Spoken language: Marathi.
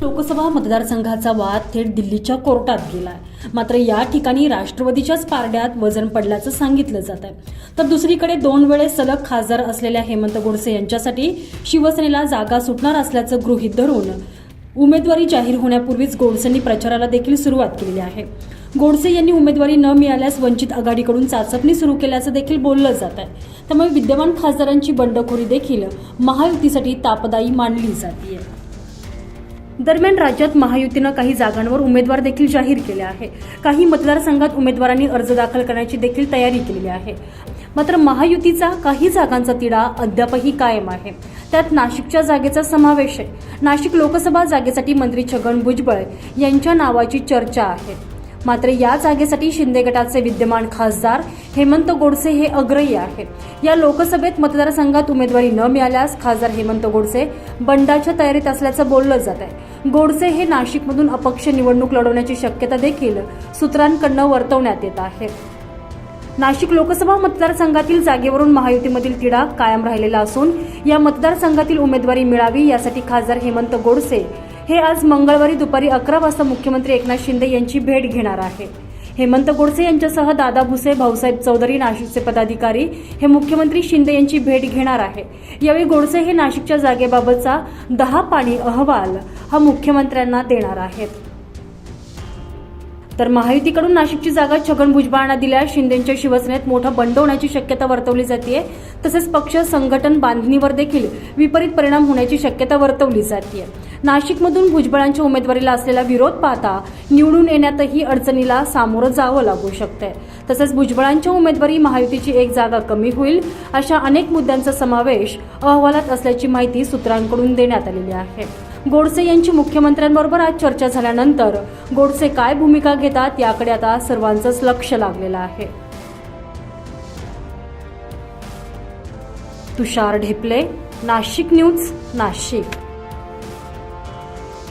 लोकसभा मतदारसंघाचा वाद थेट दिल्लीच्या कोर्टात गेलाय. मात्र या ठिकाणी राष्ट्रवादीच्याच पारड्यात वजन पडल्याचं सांगितलं जात आहे. तर दुसरीकडे दोन वेळेस सलग खासदार असलेल्या हेमंत गोडसे यांच्यासाठी शिवसेनेला जागा सुटणार असल्याचं गृहीत धरून उमेदवारी जाहीर होण्यापूर्वीच गोडसेंनी प्रचाराला देखील सुरुवात केलेली आहे. गोडसे यांनी उमेदवारी न मिळाल्यास वंचित आघाडीकडून चाचपणी सुरू केल्याचं देखील बोललं जात आहे. त्यामुळे विद्यमान खासदारांची बंडखोरी देखील महायुतीसाठी तापदायी मानली जाते दरम्यान राज्यात महायुतीनं काही जागांवर उमेदवार देखील जाहीर केले आहे. काही मतदारसंघात उमेदवारांनी अर्ज दाखल करण्याची देखील तयारी केलेली आहे. मात्र महायुतीचा काही जागांचा तिढा अद्यापही कायम आहे. त्यात नाशिकच्या जागेचा समावेश आहे. नाशिक लोकसभा जागेसाठी मंत्री छगन भुजबळ यांच्या नावाची चर्चा आहे. मात्र या जागेसाठी शिंदे गटाचे विद्यमान खासदार हेमंत गोडसे हे अग्रही आहेत. या लोकसभेत मतदारसंघात उमेदवारी न मिळाल्यास खासदार हेमंत गोडसे बंडाच्या तयारीत असल्याचं बोललं जात आहे. गोडसे हे नाशिकमधून अपक्ष निवडणूक लढवण्याची शक्यता देखील सूत्रांकडनं वर्तवण्यात येत आहे. नाशिक लोकसभा मतदारसंघातील जागेवरून महायुतीमधील तिढा कायम राहिलेला असून या मतदारसंघातील उमेदवारी मिळावी यासाठी खासदार हेमंत गोडसे हे आज मंगळवारी दुपारी अकरा वाजता मुख्यमंत्री एकनाथ शिंदे यांची भेट घेणार आहे हेमंत गोडसे यांच्यासह दादा भुसे भाऊसाहेब चौधरी नाशिकचे पदाधिकारी हे मुख्यमंत्री शिंदे यांची भेट घेणार आहे यावेळी गोडसे हे नाशिकच्या जागेबाबतचा दहा पाणी अहवाल हा मुख्यमंत्र्यांना देणार आहेत. तर महायुतीकडून नाशिकची जागा छगन भुजबळांना दिल्यास शिंदेच्या शिवसेनेत मोठा बंड होण्याची शक्यता वर्तवली जाते तसेच पक्ष संघटन बांधणीवर देखील विपरीत परिणाम होण्याची शक्यता वर्तवली जाते नाशिकमधून भुजबळांच्या उमेदवारीला असलेला विरोध पाहता निवडून येण्यातही अडचणीला सामोरं जावं लागू शकतंय. तसेच भुजबळांच्या उमेदवारी महायुतीची एक जागा कमी होईल अशा अनेक मुद्द्यांचा समावेश अहवालात असल्याची माहिती सूत्रांकडून देण्यात आलेली आहे. गोडसे यांची मुख्यमंत्र्यांबरोबर आज चर्चा झाल्यानंतर गोडसे काय भूमिका घेतात याकडे आता सर्वांचंच लक्ष लागलेलं आहे. तुषार ढेपले नाशिक न्यूज नाशिक.